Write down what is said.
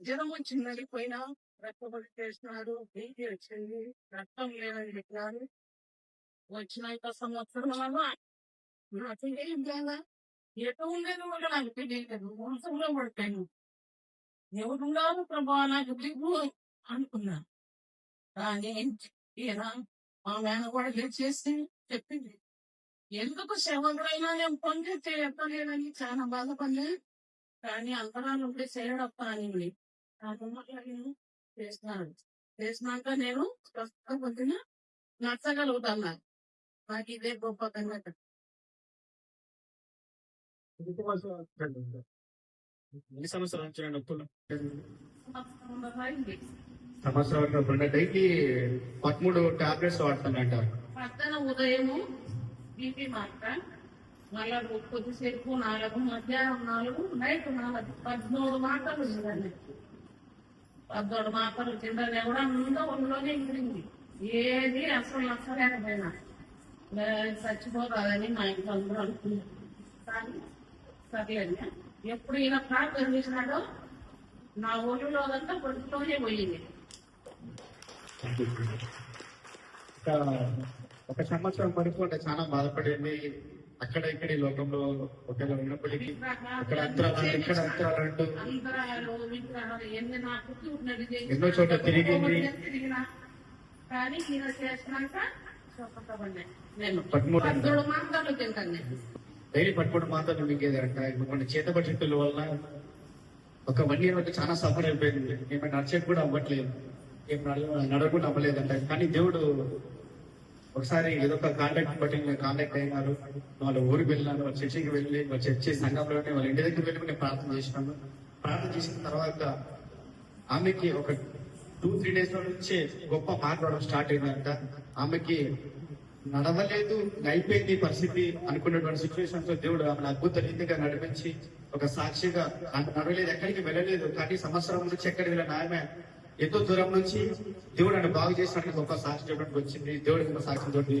జ్వరం వచ్చిందని పోయినా రక్తపడి చేసినారు బీపీ వచ్చింది రక్తం లేదని చెప్పినారు. వచ్చినాక సంవత్సరం వల్ల నాకు ఏం లేదా ఎటు ఉండేది కూడా నాకు తెలియలేదు. మోసంలో పడిపోయాను ఎవరున్నారు ప్రభా? నాకు దిగు అనుకున్నా. కానీ ఈయన మా మేన కూడా చేసి చెప్పింది. ఎందుకు శవంలోనైనా నేను పొంది చేయలేదని చాలా బాధపడి కానీ అంతరాలు ఉంటే చేయడప్ప అని నేను చేసినాను. చేసినాక నేను ప్రస్తుతం పొద్దున నచ్చగలుగుతాను నాకు ఇదే గొప్ప కన్నట్టు ఎన్ని సంవత్సరాల నుంచి నేను నొప్పులు అయింది సంవత్సరం రెండు డైకి పదమూడు టాబ్లెట్స్ వాడుతానంట పక్కన ఉదయము బీపీ మాట మళ్ళా కొద్దిసేపు నాలుగు మధ్యాహ్నం నాలుగు నైట్ నాలుగు పద్మూడు మాటలు ఉందండి పద్దోడు మాటలు తిందని కూడా ముందు ఒళ్ళోనే ఉండింది. ఏది అసలు నచ్చలేకపోయినా. లే- చచ్చిపోతాదని మా ఇంట్లో అందరూ అనుకున్నారు. కానీ సర్లేదు ఎప్పుడు ఈయన ప్రార్థన చేసినాడో నా ఒళ్ళులోదంతా పొడుపులోనే పోయింది. ఒక సంవత్సరం పడిపోతే చాలా బాధపడింది. అక్కడ ఇక్కడ ఈ లోకంలో ఒకవేళ ఉన్నప్పటికీ అక్కడ అంతరాలు ఇక్కడ అంతరాలు అంటూ ఎన్ని చోట్ల తిరిగింది. పదమూడు పద్మూడు డైలీ పట్టుకుంటూ మాత్రం మింగేదంట మన చేతపట్టుల వల్ల ఒక వన్ ఇయర్ వరకు చాలా సఫర్ అయిపోయింది. ఏమైనా నడిచేది కూడా అవ్వట్లేదు. ఏం నడవ నడవకుండా అవ్వలేదంట. కానీ దేవుడు ఒకసారి ఏదో ఒక కాంటాక్ట్ బట్టి కాంటాక్ట్ అయినారు. వాళ్ళ ఊరికి వెళ్ళినాను వాళ్ళ చర్చికి వెళ్ళి వాళ్ళ చర్చి సంఘంలోనే వాళ్ళ ఇంటి దగ్గర వెళ్ళి నేను ప్రార్థన చేసినాను. ప్రార్థన చేసిన తర్వాత ఆమెకి ఒక టూ త్రీ డేస్ నుంచి గొప్ప మాట్లాడడం స్టార్ట్ అయిందంట. ఆమెకి నడవలేదు అయిపోయింది పరిస్థితి అనుకున్నటువంటి సిచ్యువేషన్స్లో దేవుడు ఆమెను అద్భుత రీతిగా నడిపించి ఒక సాక్షిగా ఆమె నడవలేదు ఎక్కడికి వెళ్ళలేదు కానీ సంవత్సరం నుంచి ఎక్కడికి వెళ్ళిన ఆమె ఎంతో దూరం నుంచి దేవుడు నన్ను బాగు చేసినట్టు గొప్ప సాక్షి చెప్పడానికి వచ్చింది. దేవుడికి ఒక సాక్షి తోటి